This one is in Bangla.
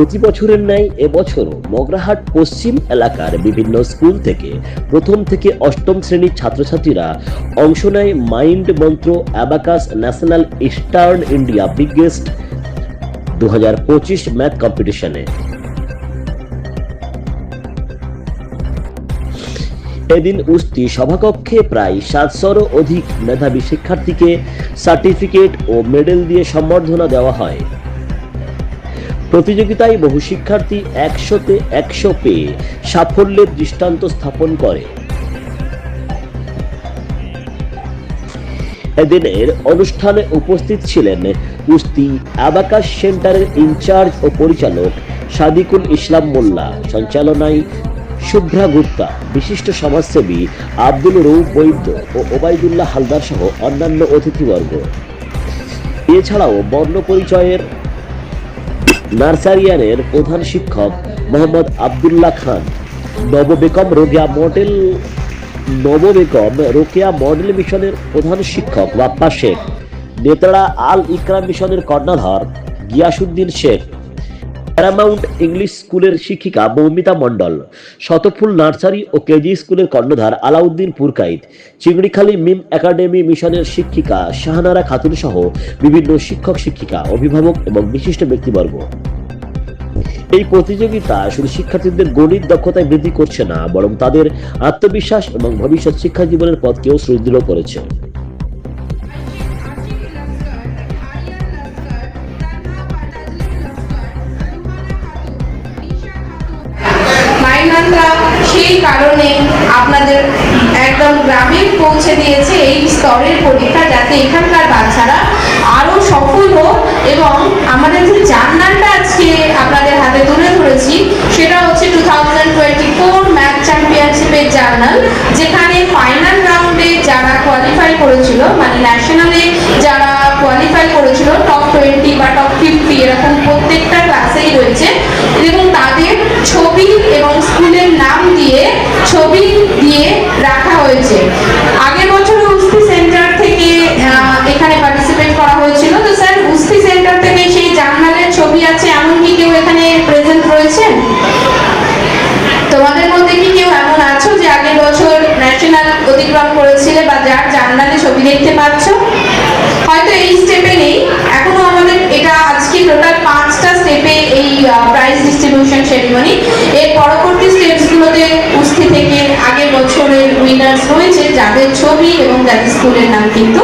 প্রতি বছরের ন্যায় এবছরও মগরাহাট পশ্চিম এলাকার বিভিন্ন স্কুল থেকে প্রথম থেকে অষ্টম শ্রেণির ছাত্রছাত্রীরা অংশ নেয় mind Mantra abacus national eastern India biggest the math কম্পিটিশনে। এদিন উস্তি সভাকক্ষে প্রায় সাতশোরও অধিক মেধাবী শিক্ষার্থীকে সার্টিফিকেট ও মেডেল দিয়ে সম্বর্ধনা দেওয়া হয়। প্রতিযোগিতায় বহু শিক্ষার্থী একশোতে একশো পেয়ে সাফল্যের দৃষ্টান্ত স্থাপন করে। এদিনের অনুষ্ঠানে উপস্থিত ছিলেন কুস্তি অ্যাবাকাস সেন্টারের ইনচার্জ ও পরিচালক সাদিকুল ইসলাম মোল্লা, সঞ্চালনায় শুভ্রা গুপ্তা, বিশিষ্ট সমাজসেবী আব্দুল রৌফ বৈদ্য ও ওবায়দুল্লাহ হালদার সহ অন্যান্য অতিথিবর্গ। এছাড়াও বর্ণ পরিচয়ের নার্সারিয়ানের প্রধান শিক্ষক মোহাম্মদ আবদুল্লাহ খান। নববেকম রোগিয়া মডেল নববেকম রোকেয়া মডেল মিশনের প্রধান শিক্ষক বাপ্পা শেখ। নেতারা আল ইকরাম মিশনের কর্ণধার গিয়াসুদ্দিন শেখ। প্যারামাউন্ট ইংলিশ স্কুলের শিক্ষিকা মৌমিতা মণ্ডল, শতফুল নার্সারি ও কেজি স্কুলের কর্ণধার আলাউদ্দিন পুরকাইত, চিংড়িখালী মিম একাডেমি মিশনের শিক্ষিকা শাহানারা খাতুন সহ বিভিন্ন শিক্ষক শিক্ষিকা, অভিভাবক এবং বিশিষ্ট ব্যক্তিবর্গ। এই প্রতিযোগিতা শুধু শিক্ষার্থীদের গণিত দক্ষতায় বৃদ্ধি করছে না, বরং তাদের আত্মবিশ্বাস এবং ভবিষ্যৎ শিক্ষা জীবনের পথকেও সুদৃঢ় করেছে। কারণে আপনাদের একদম গ্রামে পৌঁছে দিয়েছে এই স্তরের পরীক্ষা যাতে এখানকার বাচ্চারা আরও সফল হোক এবং আমাদের যে জার্নালটা আজকে আপনাদের হাতে তুলে ধরেছি, সেটা হচ্ছে two thousand twenty four math চ্যাম্পিয়নশিপের জার্নাল, যেখানে ফাইনাল রাউন্ডে যারা কোয়ালিফাই করেছিল মানে ন্যাশনালে যারা কোয়ালিফাই করেছিল টপ টোয়েন্টি বা টপ ফিফটি এরকম প্রত্যেকটা ছবি দিয়ে রাখা হয়েছে। আগের বছর উস্তি সেন্টার থেকে এখানে পার্টিসিপেট করা হয়েছিল। তো স্যার, উস্তি সেন্টার থেকে সেই জার্নালের ছবি আছে, এমন কি কেউ এখানে প্রেজেন্ট রয়েছেন তোমাদের মধ্যে কি কেউ এমন আছো যে আগের বছর ন্যাশনাল অতিক্রম করেছিলে বা যার জার্নালে ছবি দেখতে পাচ্ছ? হয়তো এই স্টেপে নেই এখনও আমাদের এটা আজকে টোটাল পাঁচটা স্টেপে এই প্রাইজ ডিস্ট্রিবিউশন সেরিমনি এর পরবর্তী স্টেপসগুলোতে কুস্তি থেকে আগের বছরের উইনার্স রয়েছে, যাদের ছবি এবং যাদের স্কুলের নাম কিন্তু